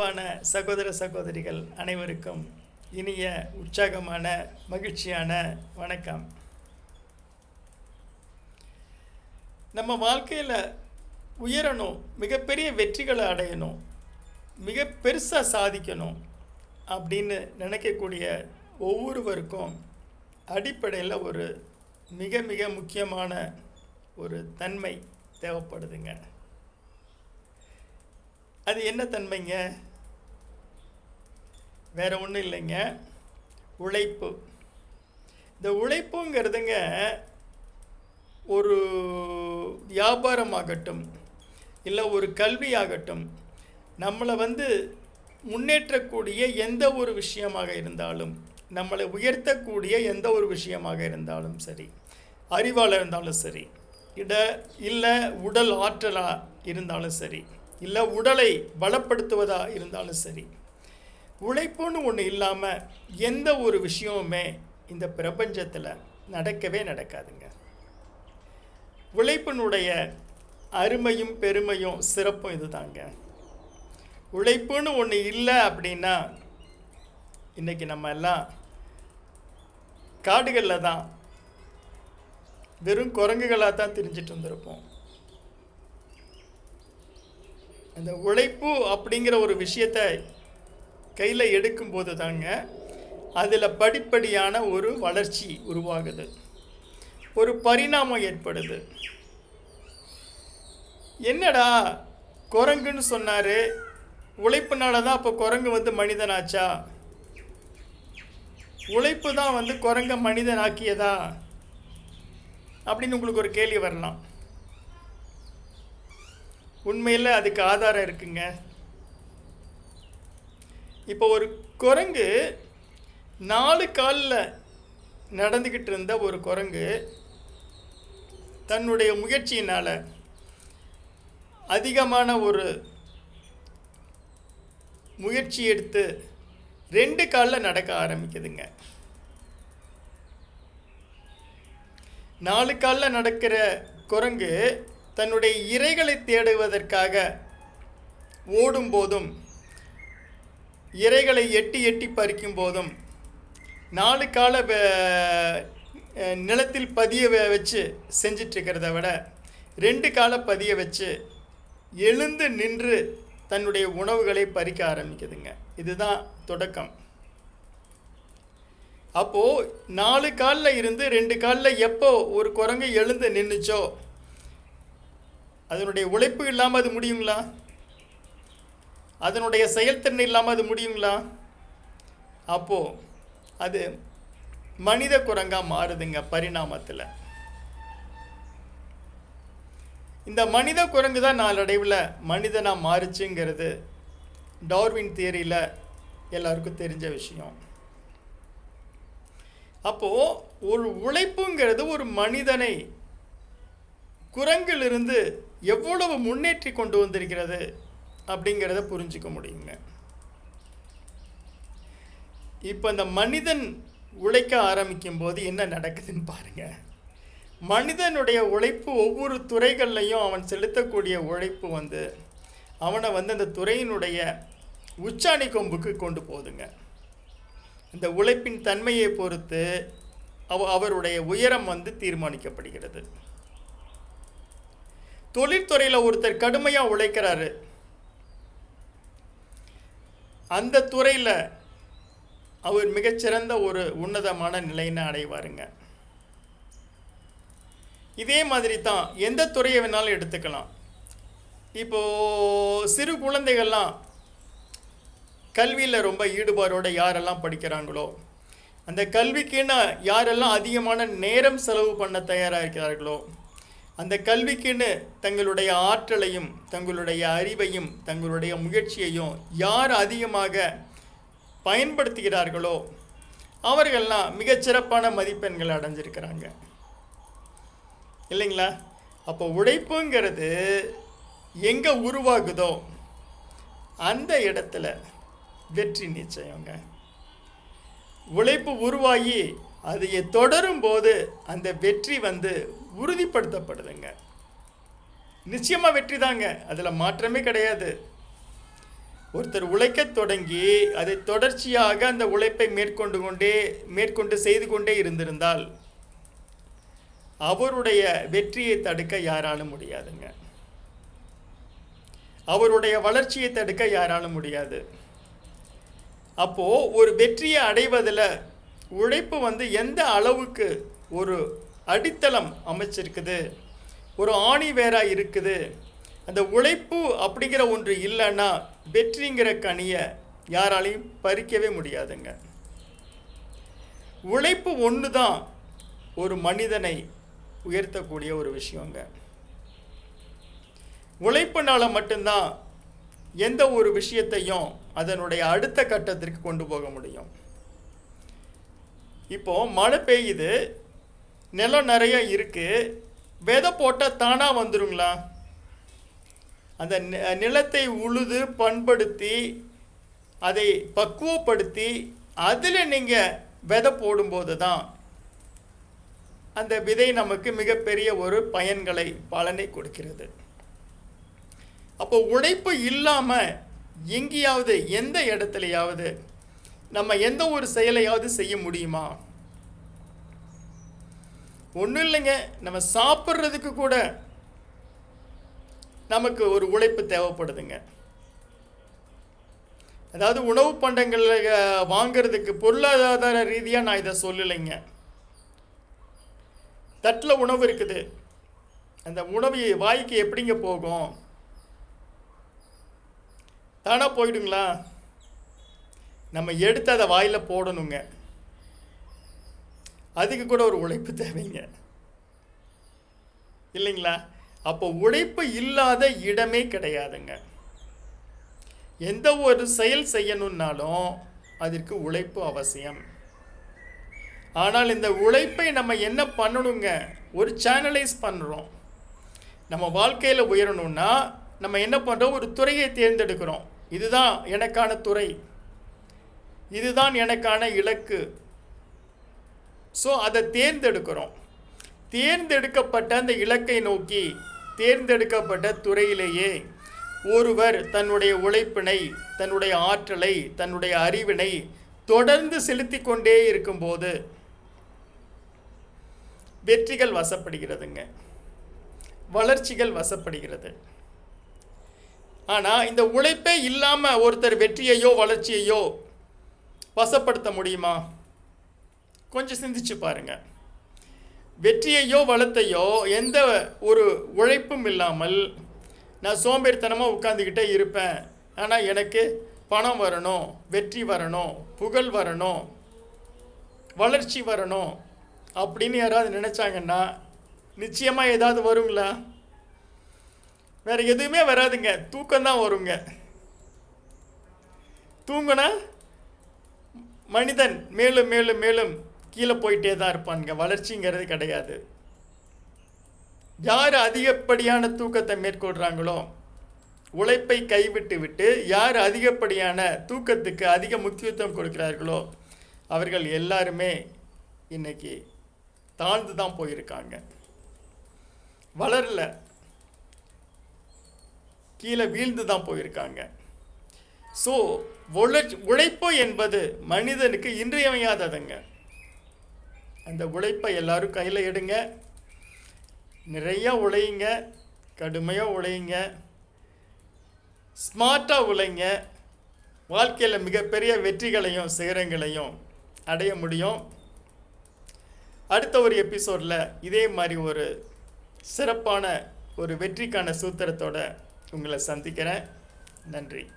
அன்பான சகோதர சகோதரிகள் அனைவருக்கும் இனிய உற்சாகமான மகிழ்ச்சியான வணக்கம். நம்ம வாழ்க்கையில் உயரணும் மிகப்பெரிய வெற்றிகளை அடையணும் மிக பெருசாக சாதிக்கணும் அப்படின்னு நினைக்கக்கூடிய ஒவ்வொருவருக்கும் அடிப்படையில் ஒரு மிக மிக முக்கியமான ஒரு தன்மை தேவைப்படுதுங்க. அது என்ன தன்மைங்க? வேறு ஒன்றும் இல்லைங்க. உழைப்பு. இந்த உழைப்புங்கிறதுங்க ஒரு வியாபாரமாகட்டும் இல்லை ஒரு கல்வியாகட்டும் நம்மளை வந்து முன்னேற்றக்கூடிய எந்த ஒரு விஷயமாக இருந்தாலும் நம்மளை உயர்த்தக்கூடிய எந்த ஒரு விஷயமாக இருந்தாலும் சரி அறிவால் இருந்தாலும் சரி இட இல்லை உடல் ஆற்றலாக இருந்தாலும் சரி இல்லை உடலை பலப்படுத்துவதாக இருந்தாலும் சரி உழைப்புன்னு ஒன்று இல்லாமல் எந்த ஒரு விஷயமுமே இந்த பிரபஞ்சத்தில் நடக்கவே நடக்காதுங்க. உழைப்பினுடைய அருமையும் பெருமையும் சிறப்பும் இதுதாங்க. உழைப்புன்னு ஒன்று இல்லை அப்படின்னா இன்றைக்கி நம்ம எல்லாம் காடுகளில் தான் வெறும் குரங்குகளாக தான் தெரிஞ்சிட்டு வந்திருப்போம் அந்த உழைப்பு அப்படிங்கிற ஒரு விஷயத்தை கையில் எடுக்கும்போது தாங்க அதில் படிப்படியான ஒரு வளர்ச்சி உருவாகுது. ஒரு பரிணாமம் ஏற்படுது. என்னடா குரங்குன்னு சொன்னார்? உழைப்புனால தான் அப்போ குரங்கு வந்து மனிதனாச்சா? உழைப்பு தான் வந்து குரங்க மனிதனாக்கியதா? அப்படின்னு உங்களுக்கு ஒரு கேள்வி வரலாம். உண்மையில் அதுக்கு ஆதாரம் இருக்குங்க. இப்போ ஒரு குரங்கு நாலு காலில் நடந்துக்கிட்டு இருந்த ஒரு குரங்கு தன்னுடைய முயற்சியினால் அதிகமான ஒரு முயற்சி எடுத்து ரெண்டு காலில் நடக்க ஆரம்பிக்குதுங்க. நாலு காலில் நடக்கிற குரங்கு தன்னுடைய இரைகளை தேடுவதற்காக ஓடும்போதும் இரைகளை எட்டி எட்டி பறிக்கும் போதும் நாலு கால நிலத்தில் பதிய வச்சு செஞ்சிட்ருக்கிறத விட ரெண்டு கால பதிய வச்சு எழுந்து நின்று தன்னுடைய உணவுகளை பறிக்க ஆரம்பிக்குதுங்க. இதுதான் தொடக்கம். அப்போது நாலு காலில் இருந்து ரெண்டு காலில் எப்போ ஒரு குரங்கு எழுந்து நின்றுச்சோ அதனுடைய உழைப்பு இல்லாமல் அது முடியுங்களா? அதனுடைய செயல்திறன் இல்லாமல் அது முடியுங்களா? அப்போது அது மனித குரங்காக மாறுதுங்க பரிணாமத்தில். இந்த மனித குரங்கு தான் நாளடைவில் மனிதனாக மாறுச்சுங்கிறது டார்வின் தியரியில் எல்லாருக்கும் தெரிஞ்ச விஷயம். அப்போது ஒரு உழைப்புங்கிறது ஒரு மனிதனை குரங்கிலிருந்து எவ்வளவு முன்னேற்றி கொண்டு வந்திருக்கிறது? அப்படிங்கிறத புரிஞ்சுக்க முடியுங்க. இப்போ இந்த மனிதன் உழைக்க ஆரம்பிக்கும் போது என்ன நடக்குதுன்னு பாருங்க. மனிதனுடைய உழைப்பு ஒவ்வொரு துறைகள்லையும் அவன் செலுத்தக்கூடிய உழைப்பு வந்து அவனை வந்து அந்த துறையினுடைய உச்சாணி கொம்புக்கு கொண்டு போகுதுங்க. இந்த உழைப்பின் தன்மையை பொறுத்து அவ அவருடைய உயரம் வந்து தீர்மானிக்கப்படுகிறது. தொழில்துறையில் ஒருத்தர் கடுமையாக உழைக்கிறாரு. அந்த துறையில் அவர் மிகச்சிறந்த ஒரு உன்னதமான நிலையினை அடைவாருங்க. இதே மாதிரி தான் எந்த துறையை வேணாலும் எடுத்துக்கலாம். இப்போது சிறு குழந்தைகள்லாம் கல்வியில் ரொம்ப ஈடுபாடோடு யாரெல்லாம் படிக்கிறாங்களோ அந்த கல்விக்குன்னு யாரெல்லாம் அதிகமான நேரம் செலவு பண்ண தயாராக இருக்கிறார்களோ அந்த கல்விக்குன்னு தங்களுடைய ஆற்றலையும் தங்களுடைய அறிவையும் தங்களுடைய முயற்சியையும் யார் அதிகமாக பயன்படுத்துகிறார்களோ அவர்கள்லாம் மிகச்சிறப்பான மதிப்பெண்கள் அடைஞ்சிருக்கிறாங்க. இல்லைங்களா? அப்போ உழைப்புங்கிறது எங்கே உருவாகுதோ அந்த இடத்துல வெற்றி நிச்சயங்க. உழைப்பு உருவாகி அதை தொடரும் போது அந்த வெற்றி வந்து உறுதிப்படுத்தப்படுதுங்க. நிச்சயமாக வெற்றி தாங்க. அதில் மாற்றமே கிடையாது. ஒருத்தர் உழைக்கத் தொடங்கி அதை தொடர்ச்சியாக அந்த உழைப்பை மேற்கொண்டு கொண்டே மேற்கொண்டு செய்து கொண்டே இருந்திருந்தால் அவருடைய வெற்றியை தடுக்க யாராலும் முடியாதுங்க. அவருடைய வளர்ச்சியை தடுக்க யாராலும் முடியாது. அப்போ ஒரு வெற்றியை அடைவதில் உழைப்பு வந்து எந்த அளவுக்கு ஒரு அடித்தளம் அமைச்சிருக்குது. ஒரு ஆணி வேரா இருக்குது. அந்த உழைப்பு அப்படிங்கிற ஒன்று இல்லைன்னா வெற்றிங்கிற கனியை யாராலையும் பறிக்கவே முடியாதுங்க. உழைப்பு ஒன்று தான் ஒரு மனிதனை உயர்த்தக்கூடிய ஒரு விஷயங்க. உழைப்புனால மட்டும்தான் எந்த ஒரு விஷயத்தையும் அதனுடைய அடுத்த கட்டத்திற்கு கொண்டு போக முடியும். இப்போ மழை பெய்யுது. நிலம் நிறைய இருக்குது விதை போட்டால் தானாக வந்துருங்களா? அந்த நிலத்தை உழுது பண்படுத்தி அதை பக்குவப்படுத்தி அதில் நீங்கள் விதை போடும்போது தான் அந்த விதை நமக்கு மிகப்பெரிய ஒரு பயன்களை பலனை கொடுக்கிறது. அப்போ உழைப்பு இல்லாமல் எங்கேயாவது எந்த இடத்துலையாவது நம்ம எந்த ஒரு செயலையாவது செய்ய முடியுமா? ஒன்றும் இல்லைங்க. நம்ம சாப்பிட்றதுக்கு கூட நமக்கு ஒரு உழைப்பு தேவைப்படுதுங்க. அதாவது உணவு பண்டங்களை வாங்கிறதுக்கு வாங்குறதுக்கு பொருளாதார ரீதியாக நான் இதை சொல்லலைங்க. தட்டில் உணவு இருக்குது. அந்த உணவு வாய்க்கு எப்படிங்க போகும்? தானா போயிடுங்களா? நம்ம எடுத்து அதை வாயில் போடணுங்க. அதுக்கு கூட ஒரு உழைப்பு தேவைங்க. இல்லைங்களா? அப்போ உழைப்பு இல்லாத இடமே கிடையாதுங்க. எந்த ஒரு செயல் செய்யணும்னாலும் அதற்கு உழைப்பு அவசியம். ஆனால் இந்த உழைப்பை நம்ம என்ன பண்ணணுங்க? ஒரு சேனலைஸ் பண்ணுறோம் நம்ம வாழ்க்கையில் உயரணும்னா நம்ம என்ன பண்ணுறோம் ஒரு துறையை தேர்ந்தெடுக்கிறோம். இதுதான் எனக்கான துறை. இதுதான் எனக்கான இலக்கு. ஸோ அதை தேர்ந்தெடுக்கிறோம். தேர்ந்தெடுக்கப்பட்ட அந்த இலக்கை நோக்கி தேர்ந்தெடுக்கப்பட்ட துறையிலேயே ஒருவர் தன்னுடைய உழைப்பினை தன்னுடைய ஆற்றலை தன்னுடைய அறிவினை தொடர்ந்து செலுத்தி கொண்டே இருக்கும்போது வெற்றிகள் வசப்படுகிறதுங்க. வளர்ச்சிகள் வசப்படுகிறது. ஆனால் இந்த உழைப்பே இல்லாமல் ஒருத்தர் வெற்றியையோ வளர்ச்சியையோ வசப்படுத்த முடியுமா? கொஞ்சம் சிந்திச்சு பாருங்க. வெற்றியையோ வளத்தையோ எந்த ஒரு உழைப்பும் இல்லாமல் நான் சோம்பேறித்தனமாக உட்காந்துக்கிட்டே இருப்பேன். ஆனால் எனக்கு பணம் வரணும் வெற்றி வரணும் புகழ் வரணும் வளர்ச்சி வரணும் அப்படின்னு யாராவது நினச்சாங்கன்னா நிச்சயமாக ஏதாவது வருங்களா? வேறு எதுவுமே வராதுங்க. தூக்கம்தான் வருங்க. தூங்கினா மனிதன் மேலும் மேலும் மேலும் கீழே போயிட்டே தான் இருப்பானுங்க. வளர்ச்சிங்கிறது கிடையாது. யார் அதிகப்படியான தூக்கத்தை மேற்கொள்கிறாங்களோ உழைப்பை கைவிட்டு விட்டு யார் அதிகப்படியான தூக்கத்துக்கு அதிக முக்கியத்துவம் கொடுக்கிறார்களோ அவர்கள் எல்லாருமே இன்னைக்கு தாழ்ந்து தான் போயிருக்காங்க. வளரல. கீழே வீழ்ந்து தான் போயிருக்காங்க. ஸோ உழைச் உழைப்பு என்பது மனிதனுக்கு இன்றியமையாததுங்க. அந்த உழைப்பை எல்லோரும் கையில் எடுங்க. நிறையா உழையுங்க. கடுமையாக உழையுங்க. ஸ்மார்ட்டாக உழைங்க. வாழ்க்கையில் மிகப்பெரிய வெற்றிகளையும் சிகரங்களையும் அடைய முடியும். அடுத்த ஒரு எபிசோடில் இதே மாதிரி ஒரு சிறப்பான ஒரு வெற்றிக்கான சூத்திரத்தோடு உங்களை சந்திக்கிறேன். நன்றி.